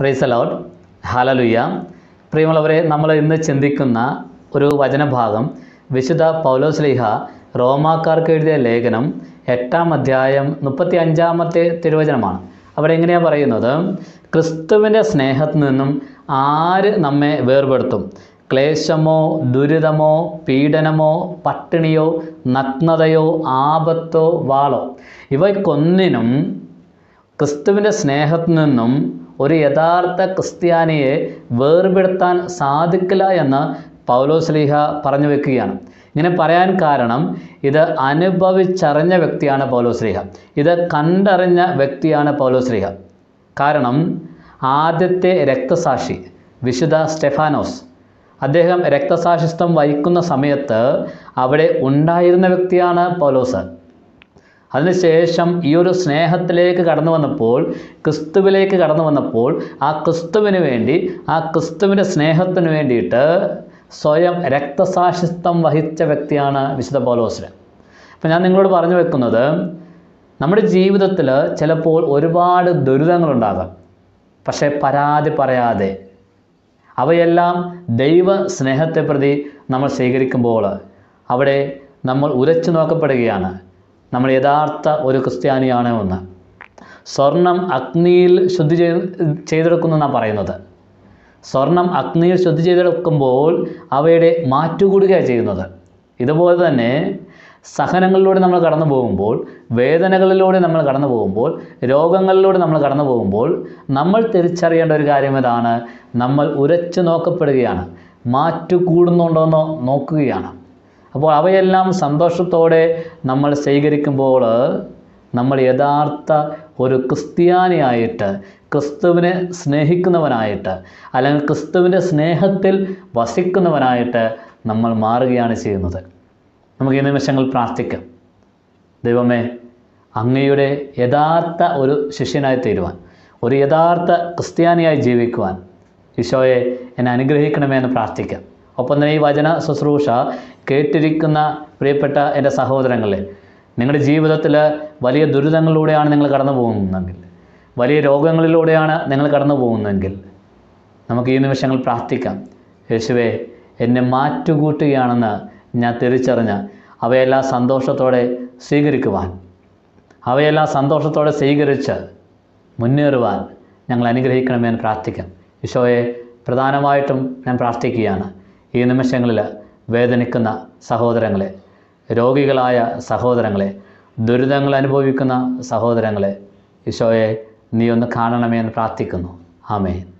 Price allot ഹാലലുയ്യ പ്രിയമുള്ളവരെ നമ്മൾ ഇന്ന് ചിന്തിക്കുന്ന ഒരു വചനഭാഗം വിശുദ്ധ പൗലോസ്ലിഹ റോമാക്കാർക്ക് എഴുതിയ ലേഖനം എട്ടാം അധ്യായം മുപ്പത്തി അഞ്ചാമത്തെ തിരുവചനമാണ്. അവിടെ എങ്ങനെയാണ് പറയുന്നത്? ക്രിസ്തുവിന്റെ സ്നേഹത്തിൽ നിന്നും ആര് നമ്മെ വേർപെടുത്തും? ക്ലേശമോ ദുരിതമോ പീഡനമോ പട്ടിണിയോ നഗ്നതയോ ആപത്തോ വാളോ? ഇവയ്ക്കൊന്നിനും ക്രിസ്തുവിന്റെ സ്നേഹത്തിൽ നിന്നും ഒരു യഥാർത്ഥ ക്രിസ്ത്യാനിയെ വേർപെടുത്താൻ സാധിക്കില്ല എന്ന് പൗലോസ്ലീഹ പറഞ്ഞു വെക്കുകയാണ്. ഇങ്ങനെ പറയാൻ കാരണം ഇത് അനുഭവിച്ചറിഞ്ഞ വ്യക്തിയാണ് പൗലോസ്ലീഹ ഇത് കണ്ടറിഞ്ഞ വ്യക്തിയാണ് പൗലോസ്ലീഹ കാരണം ആദ്യത്തെ രക്തസാക്ഷി വിശുദ്ധ സ്റ്റെഫാനോസ്. അദ്ദേഹം രക്തസാക്ഷിത്വം വഹിക്കുന്ന സമയത്ത് അവിടെ ഉണ്ടായിരുന്ന വ്യക്തിയാണ് പൗലോസ്. അതിനുശേഷം ഈ ഒരു സ്നേഹത്തിലേക്ക് കടന്നു വന്നപ്പോൾ ക്രിസ്തുവിലേക്ക് കടന്നു വന്നപ്പോൾ ആ ക്രിസ്തുവിന് വേണ്ടി ആ ക്രിസ്തുവിന്റെ സ്നേഹത്തിന് വേണ്ടിയിട്ട് സ്വയം രക്തസാക്ഷിത്വം വഹിച്ച വ്യക്തിയാണ് വിശുദ്ധ പൗലോസ്. അപ്പം ഞാൻ നിങ്ങളോട് പറഞ്ഞു വെക്കുന്നത് നമ്മുടെ ജീവിതത്തിൽ ചിലപ്പോൾ ഒരുപാട് ദുരിതങ്ങളുണ്ടാകാം. പക്ഷേ പരാതി പറയാതെ അവയെല്ലാം ദൈവ സ്നേഹത്തെ പ്രതി നമ്മൾ സ്വീകരിക്കുമ്പോൾ അവിടെ നമ്മൾ ഉരച്ചു നോക്കപ്പെടുകയാണ്. നമ്മൾ യഥാർത്ഥ ഒരു ക്രിസ്ത്യാനിയാണ് എന്ന്. സ്വർണം അഗ്നിയിൽ ശുദ്ധി ചെയ്ത് ചെയ്തെടുക്കുന്നു എന്നാണ് പറയുന്നത്. സ്വർണം അഗ്നിയിൽ ശുദ്ധി ചെയ്തെടുക്കുമ്പോൾ അവയുടെ മാറ്റുകൂടുകയാണ് ചെയ്യുന്നത്. ഇതുപോലെ തന്നെ സഹനങ്ങളിലൂടെ നമ്മൾ കടന്നു പോകുമ്പോൾ വേദനകളിലൂടെ നമ്മൾ കടന്നു പോകുമ്പോൾ രോഗങ്ങളിലൂടെ നമ്മൾ കടന്നു പോകുമ്പോൾ നമ്മൾ തിരിച്ചറിയേണ്ട ഒരു കാര്യം ഇതാണ്. നമ്മൾ ഉരച്ചു നോക്കപ്പെടുകയാണ്. മാറ്റു കൂടുന്നുണ്ടോയെന്നോ നോക്കുകയാണ്. അപ്പോൾ അവയെല്ലാം സന്തോഷത്തോടെ നമ്മൾ സ്വീകരിക്കുമ്പോൾ നമ്മൾ യഥാർത്ഥ ഒരു ക്രിസ്ത്യാനിയായിട്ട് ക്രിസ്തുവിനെ സ്നേഹിക്കുന്നവനായിട്ട് അല്ലെങ്കിൽ ക്രിസ്തുവിന്റെ സ്നേഹത്തിൽ വസിക്കുന്നവനായിട്ട് നമ്മൾ മാറുകയാണ് ചെയ്യുന്നത്. നമുക്ക് ഈ നിമിഷങ്ങൾ പ്രാർത്ഥിക്കാം. ദൈവമേ അങ്ങയുടെ യഥാർത്ഥ ഒരു ശിഷ്യനായി തീരുവാൻ ഒരു യഥാർത്ഥ ക്രിസ്ത്യാനിയായി ജീവിക്കുവാൻ ഈശോയെ എന്നെ അനുഗ്രഹിക്കണമേ എന്ന് പ്രാർത്ഥിക്കാം. ഒപ്പം തന്നെ ഈ വചന ശുശ്രൂഷ കേട്ടിരിക്കുന്ന പ്രിയപ്പെട്ട എന്റെ സഹോദരങ്ങളെ നിങ്ങളുടെ ജീവിതത്തിൽ വലിയ ദുരിതങ്ങളിലൂടെയാണ് നിങ്ങൾ കടന്നു പോകുന്നതെങ്കിൽ വലിയ രോഗങ്ങളിലൂടെയാണ് നിങ്ങൾ കടന്നു പോകുന്നതെങ്കിൽ നമുക്ക് ഈ നിമിഷങ്ങൾ പ്രാർത്ഥിക്കാം. യേശുവെ എന്നെ മാറ്റുകൂട്ടുകയാണെന്ന് ഞാൻ തിരിച്ചറിഞ്ഞ് അവയെല്ലാം സന്തോഷത്തോടെ സ്വീകരിക്കുവാൻ അവയെല്ലാം സന്തോഷത്തോടെ സ്വീകരിച്ച് മുന്നേറുവാൻ ഞങ്ങൾ അനുഗ്രഹിക്കണമെന്ന് പ്രാർത്ഥിക്കാം. ഈശോയെ പ്രധാനമായിട്ടും ഞാൻ പ്രാർത്ഥിക്കുകയാണ്. ഈ നിമിഷങ്ങളിൽ വേദനിക്കുന്ന സഹോദരങ്ങളെ രോഗികളായ സഹോദരങ്ങളെ ദുരിതങ്ങൾ അനുഭവിക്കുന്ന സഹോദരങ്ങളെ ഈശോയെ നീ ഒന്ന് കാണണമേ എന്ന് പ്രാർത്ഥിക്കുന്നു. ആമേൻ.